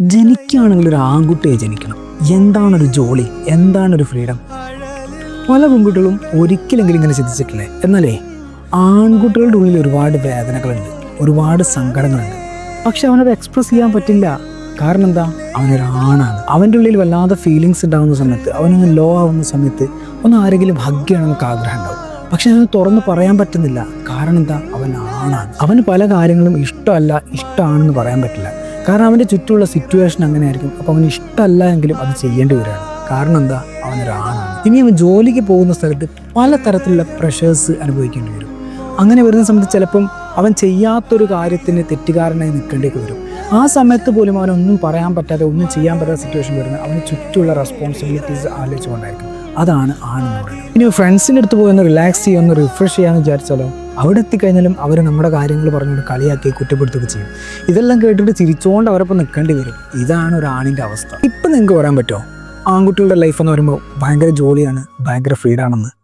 ജനിക്കുകയാണെങ്കിൽ ഒരു ആൺകുട്ടിയെ ജനിക്കണം. എന്താണൊരു ജോളി എന്താണൊരു ഫ്രീഡം? പല പെൺകുട്ടികളും ഒരിക്കലെങ്കിലും ഇങ്ങനെ ചിന്തിച്ചിട്ടില്ലേ? എന്നാലേ ആൺകുട്ടികളുടെ ഉള്ളിൽ ഒരുപാട് വേദനകളുണ്ട് ഒരുപാട് സങ്കടങ്ങളുണ്ട്. പക്ഷെ അവനത് എക്സ്പ്രസ് ചെയ്യാൻ പറ്റില്ല. കാരണം എന്താ? അവനൊരു ആണാണ്. അവന്റെ ഉള്ളിൽ വല്ലാതെ ഫീലിങ്സ് ഉണ്ടാകുന്ന സമയത്ത് അവനൊന്ന് ലോ ആവുന്ന സമയത്ത് ഒന്ന് ആരെങ്കിലും ഹഗ് ചെയ്യണമെന്നൊക്കെ ആഗ്രഹം ഉണ്ടാവും. പക്ഷെ അവന് തുറന്ന് പറയാൻ പറ്റുന്നില്ല. കാരണം എന്താ? അവൻ ആണാണ്. അവന് പല കാര്യങ്ങളും ഇഷ്ടമല്ല ഇഷ്ടമാണെന്ന് പറയാൻ പറ്റില്ല. കാരണം അവന്റെ ചുറ്റുമുള്ള സിറ്റുവേഷൻ അങ്ങനെയായിരിക്കും. അപ്പോൾ അവന് ഇഷ്ടമല്ല എങ്കിലും അത് ചെയ്യേണ്ടി വരികയാണ്. കാരണം എന്താ? അവനൊരാണാണ് ഇനി അവൻ ജോലിക്ക് പോകുന്ന സ്ഥലത്ത് പല തരത്തിലുള്ള പ്രഷേഴ്സ് അനുഭവിക്കേണ്ടി വരും. അങ്ങനെ വരുന്ന സമയത്ത് ചിലപ്പം അവൻ ചെയ്യാത്തൊരു കാര്യത്തിന് തെറ്റുകാരനായി നിൽക്കേണ്ടി വരും. ആ സമയത്ത് പോലും അവനൊന്നും പറയാൻ പറ്റാതെ ഒന്നും ചെയ്യാൻ പറ്റാത്ത സിറ്റുവേഷൻ വരുന്നത് അവന് ചുറ്റുമുള്ള റെസ്പോൺസിബിലിറ്റീസ് ആലോചിച്ചുകൊണ്ടായിരിക്കും. അതാണ് ആണെന്ന് പറയുന്നത്. ഇനി ഫ്രണ്ട്സിന്റെ അടുത്ത് പോയി ഒന്ന് റിലാക്സ് ചെയ്യുക ഒന്ന് റിഫ്രഷ് ചെയ്യാമെന്ന് വിചാരിച്ചാലോ? അവിടെ എത്തിക്കഴിഞ്ഞാലും അവർ നമ്മുടെ കാര്യങ്ങൾ പറഞ്ഞുകൊണ്ട് കളിയാക്കി കുറ്റപ്പെടുത്തുകയൊക്കെ ചെയ്യും. ഇതെല്ലാം കേട്ടിട്ട് ചിരിച്ചുകൊണ്ട് അവരൊപ്പം നിൽക്കേണ്ടി വരും. ഇതാണ് ഒരു ആണിന്റെ അവസ്ഥ. ഇപ്പം നിങ്ങൾക്ക് പറയാൻ പറ്റുമോ? ആൺകുട്ടികളുടെ ലൈഫ് എന്ന് പറയുമ്പോൾ ഭയങ്കര ജോലിയാണ് ഭയങ്കര ഫ്രീഡാണെന്ന്